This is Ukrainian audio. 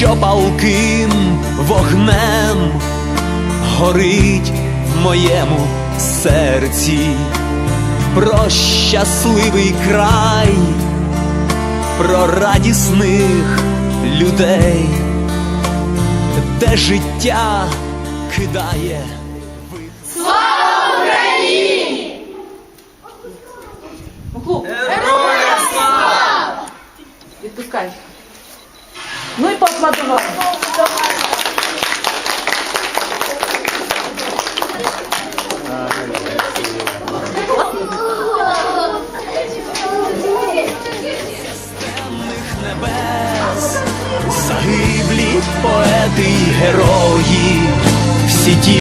що палким вогнем горить в моєму серці, про щасливий край, про радісних людей, де життя кидає. Ну і поаплодували. загиблі поети герої, всі ті.